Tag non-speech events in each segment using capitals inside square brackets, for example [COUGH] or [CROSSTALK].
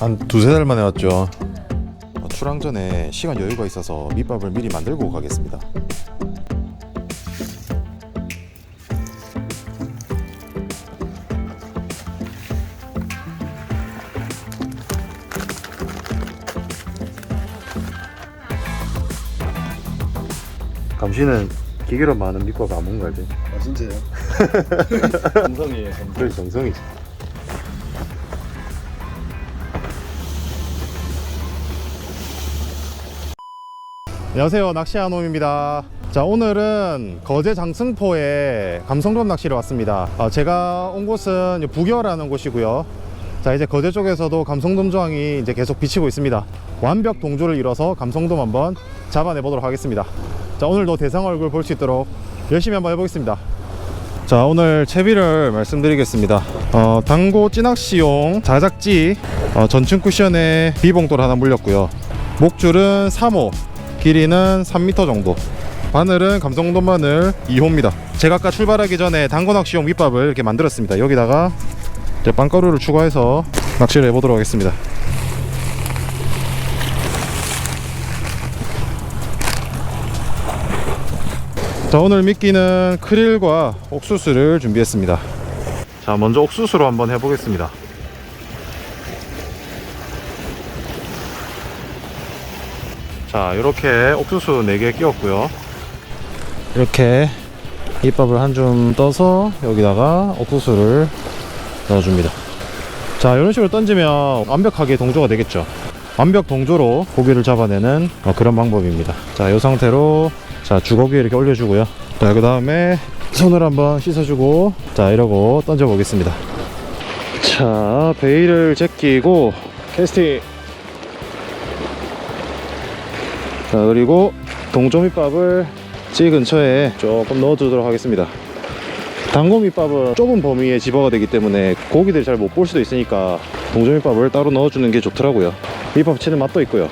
한 두세 달 만에 왔죠. 어, 출항 전에 시간 여유가 있어서 밑밥을 미리 만들고 가겠습니다. 감시는 기계로 많은 밑밥 안 먹는 거 알지? 아 진짜요? [LAUGHS] 감성이에요 감성 그래 정성이지. 안녕하세요. 낚시한놈입니다. 자 오늘은 거제 장승포에 감성돔 낚시를 왔습니다. 어, 제가 온 곳은 부겨라는 곳이고요. 자 이제 거제 쪽에서도 감성돔 저항이 이제 계속 비치고 있습니다. 완벽 동조를 이뤄서 감성돔 한번 잡아내 보도록 하겠습니다. 자 오늘도 대상 얼굴 볼 수 있도록 열심히 한번 해보겠습니다. 자 오늘 채비를 말씀드리겠습니다. 어, 당고 찌낚시용 자작지 어, 전층 쿠션에 비봉돌 하나 물렸고요. 목줄은 3호 길이는 3m 정도. 바늘은 감성돔 바늘 2호입니다. 제가 아까 출발하기 전에 당고 낚시용 밑밥을 이렇게 만들었습니다. 여기다가 이제 빵가루를 추가해서 낚시를 해보도록 하겠습니다. 자 오늘 미끼는 크릴과 옥수수를 준비했습니다. 자 먼저 옥수수로 한번 해보겠습니다 자 이렇게 옥수수 4개 끼웠고요. 이렇게 잎밥을 한 줌 떠서 여기다가 옥수수를 넣어줍니다. 자 이런 식으로 던지면 완벽하게 동조가 되겠죠. 완벽 동조로 고기를 잡아내는 어, 그런 방법입니다. 자이 상태로 자 주걱 위에 이렇게 올려주고요. 자그 다음에 손을 한번 씻어주고 자 이러고 던져 보겠습니다. 자 베일을 제끼고 캐스팅 자 그리고 동조밑밥을 찌 근처에 조금 넣어두도록 하겠습니다. 당고밑밥은 좁은 범위에 집어가 되기 때문에 고기들이 잘못 볼 수도 있으니까 동조밑밥을 따로 넣어주는 게 좋더라고요. 밑밥 치는 맛도 있고요.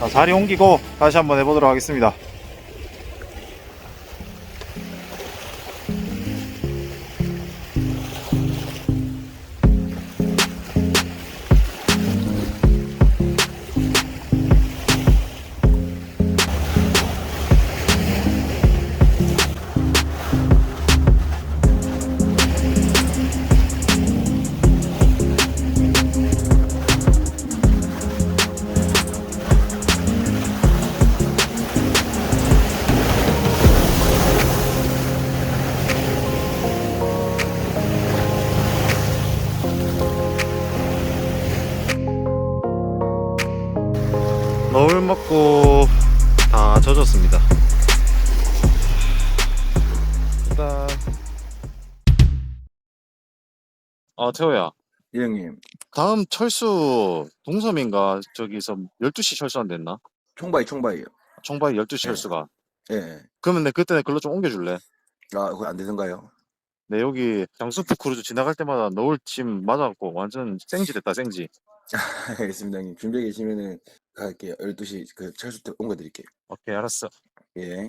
자, 자리 옮기고 다시 한번 해보도록 하겠습니다 너울 먹고 다 젖었습니다. 일단 아 태호야 예 형님 다음 철수 동섬인가 저기서 12시 철수 안 됐나? 총바이 총바이요 총바이 12시 네. 철수가 예. 그러면 내 그때 내 글로 좀 옮겨줄래? 아 그거 안 되던가요? 내 여기 장수프 크루즈 지나갈 때마다 너울 침 맞아갖고 완전 생지 됐다 생지 [LAUGHS] 알겠습니다 형님. 준비해 계시면은 갈게요 12시 그 철수 때 옮겨 드릴게요. 오케이 알았어. 예.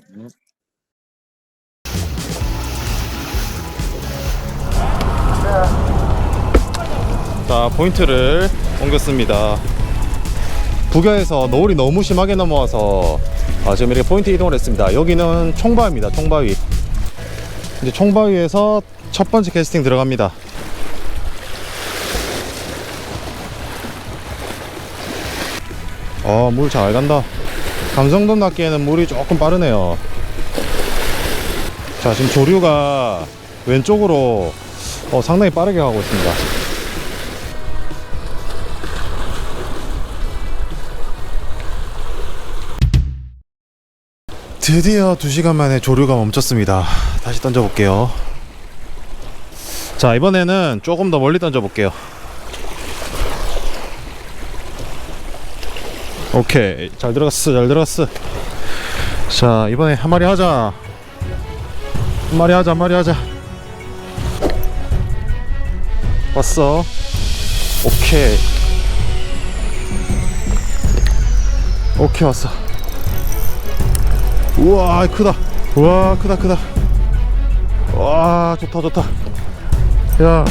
자 포인트를 옮겼습니다. 부교에서 노을이 너무 심하게 넘어와서 아, 지금 이렇게 포인트 이동을 했습니다. 여기는 총바위입니다 총바위. 이제 총바위에서 첫 번째 캐스팅 들어갑니다 어 물 잘 간다 감성돔 낚기에는 물이 조금 빠르네요 자 지금 조류가 왼쪽으로 어, 상당히 빠르게 가고 있습니다 드디어 2시간 만에 조류가 멈췄습니다. 다시 던져볼게요. 자, 이번에는 조금 더 멀리 던져볼게요. 오케이. 잘 들어갔어, 잘 들어갔어. 자, 이번에 한 마리 하자. 한 마리 하자, 한 마리 하자. 왔어. 오케이. 오케이, 왔어. 우와 크다 우와 크다 크다 와 좋다 좋다 야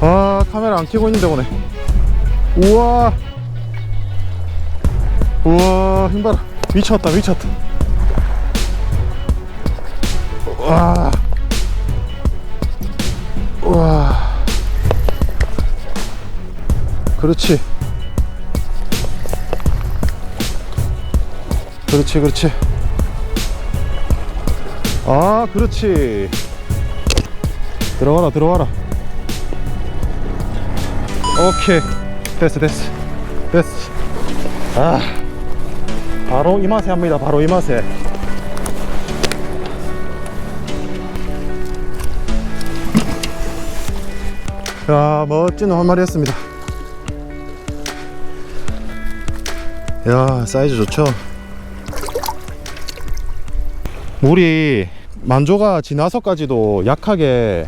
아 카메라 안 켜고 있는데 보네. 우와. 우와 힘봐라 미쳤다 미쳤다. 와. 우와. 그렇지. 그렇지 그렇지. 아 그렇지. 들어와라 들어와라 오케이. 됐어 됐어. 됐어. 아 바로 이 맛에 합니다. 바로 이 맛에. 야 멋진 한 마리 했습니다. 야 사이즈 좋죠? 물이 만조가 지나서까지도 약하게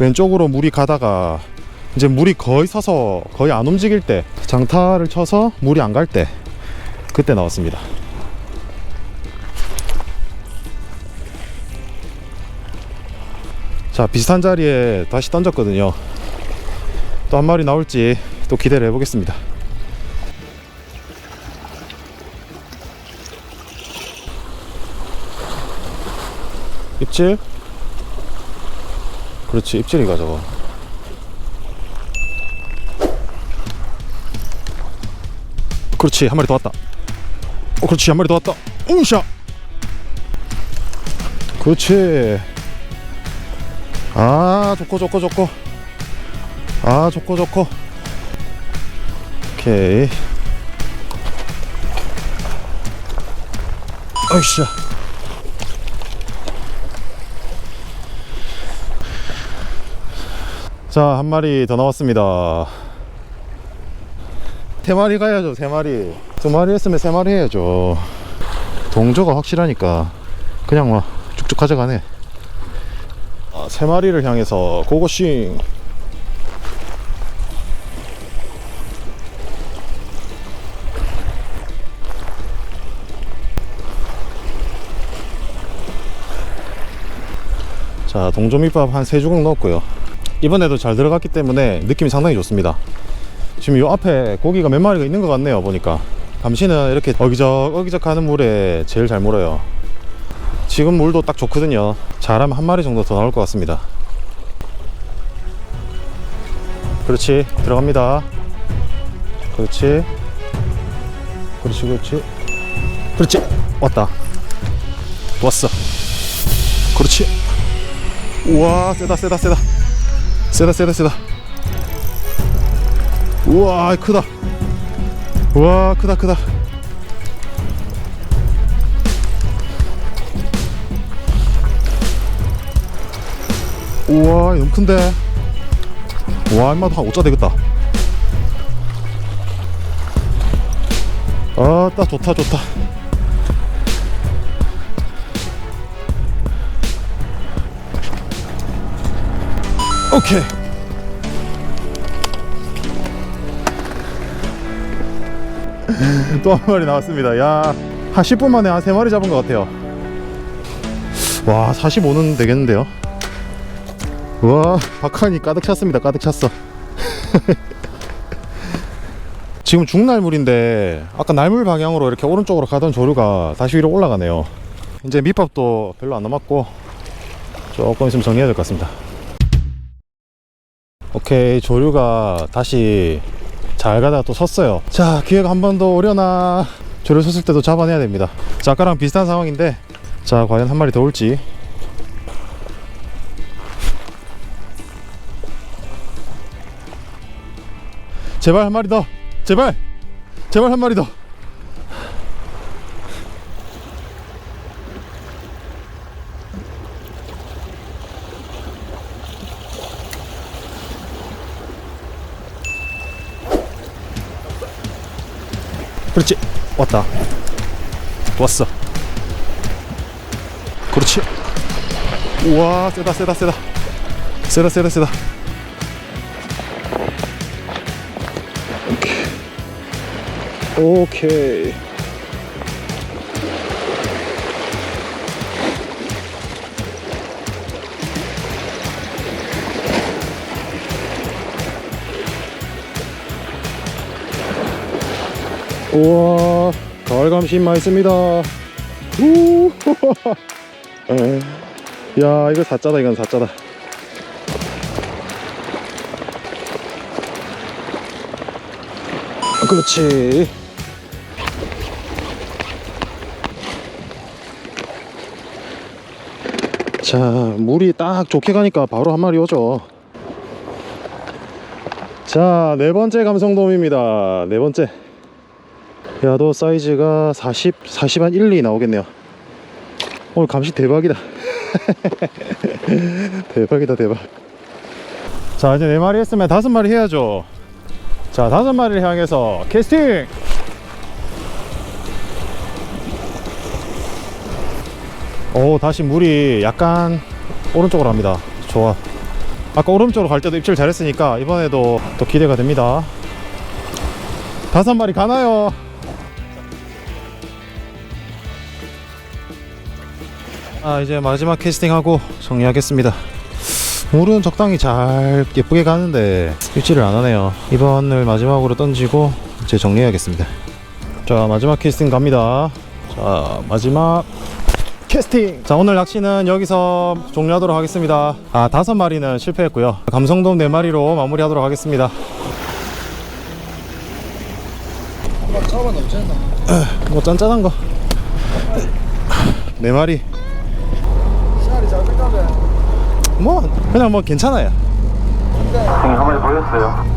왼쪽으로 물이 가다가 이제 물이 거의 서서 거의 안 움직일 때 장타를 쳐서 물이 안 갈 때 그때 나왔습니다. 자 비슷한 자리에 다시 던졌거든요. 또 한 마리 나올지 또 기대를 해보겠습니다. 입질? 그렇지 입질이가 저거 그렇지 한 마리 더 왔다. 어 그렇지 한 마리 더 왔다. 웅샤! 그렇지. 아 좋고 좋고 좋고. 아 좋고 좋고. 오케이. 어이씨 자, 한 마리 더 나왔습니다. 세 마리 가야죠, 세 마리. 두 마리 했으면 세 마리 해야죠. 동조가 확실하니까 그냥 막 쭉쭉 가져가네. 아, 세 마리를 향해서 고고싱. 자, 동조밑밥 한세 주걱 넣었고요. 이번에도 잘 들어갔기 때문에 느낌이 상당히 좋습니다. 지금 요 앞에 고기가 몇 마리가 있는 것 같네요. 보니까 감시는 이렇게 어기적 어기적 하는 물에 제일 잘 물어요. 지금 물도 딱 좋거든요. 잘하면 한 마리 정도 더 나올 것 같습니다. 그렇지 들어갑니다. 그렇지 그렇지 그렇지 그렇지 왔다 왔어 그렇지 우와 세다 세다 세다 세다 세다 세다 우와 크다. 우와 크다 크다. 우와 너무 큰데? 와 인마도 한 5자 되겠다. 아딱 좋다 좋다. 오케이 또 한 마리 나왔습니다. 야 한 10분 만에 한 3마리 잡은 것 같아요. 와 45는 되겠는데요? 와 박한이 가득 찼습니다. 가득 찼어. [LAUGHS] 지금 중날물인데 아까 날물 방향으로 이렇게 오른쪽으로 가던 조류가 다시 위로 올라가네요. 이제 밑밥도 별로 안 남았고 조금 있으면 정리해야 될 것 같습니다. 오케이 조류가 다시 잘 가다가 또 섰어요. 자 기회가 한 번 더 오려나. 조류 섰을 때도 잡아내야 됩니다. 자 아까랑 비슷한 상황인데 자 과연 한 마리 더 올지. 제발 한 마리 더. 제발. 제발 한 마리 더 그렇지. 왔다. 왔어. 그렇지. 우와 세다 세다 세다. 세다 세다 세다. 오케이 우와 가을 감심 맛있습니다. 우 [LAUGHS] 야 이거 사짜다 이건 사짜다. 그렇지. 자 물이 딱 좋게 가니까 바로 한 마리 오죠. 자 네 번째 감성돔입니다. 네 번째 야도 사이즈가 40, 40 한 1, 2 나오겠네요. 오늘 감시 대박이다. [LAUGHS] 대박이다 대박. 자 이제 네 마리 했으면 다섯 마리 해야죠. 자 다섯 마리를 향해서 캐스팅! 오 다시 물이 약간 오른쪽으로 합니다. 좋아. 아까 오른쪽으로 갈 때도 입질 잘했으니까 이번에도 또 기대가 됩니다. 다섯 마리 가나요 아 이제 마지막 캐스팅하고 정리하겠습니다. 물은 적당히 잘 예쁘게 가는데 입질을 안 하네요. 이번을 마지막으로 던지고 이제 정리해야겠습니다. 자 마지막 캐스팅 갑니다. 자 마지막 캐스팅. 자 오늘 낚시는 여기서 종료하도록 하겠습니다. 아 다섯 마리는 실패했고요. 감성돔 네 마리로 마무리하도록 하겠습니다. 뭐 짠짠한 거. 네 마리 시간이 잘 끝나면 뭐 그냥 뭐 괜찮아요 형님 한 마리 보였어요.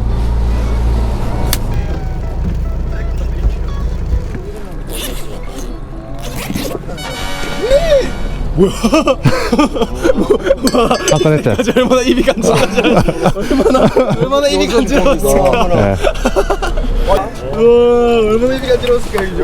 아까 냈대 얼마나 입이 간지러웠어. 얼마나 얼마나 입이 간지러웠어. 네. 얼마나 입이 간지러웠을까 이제.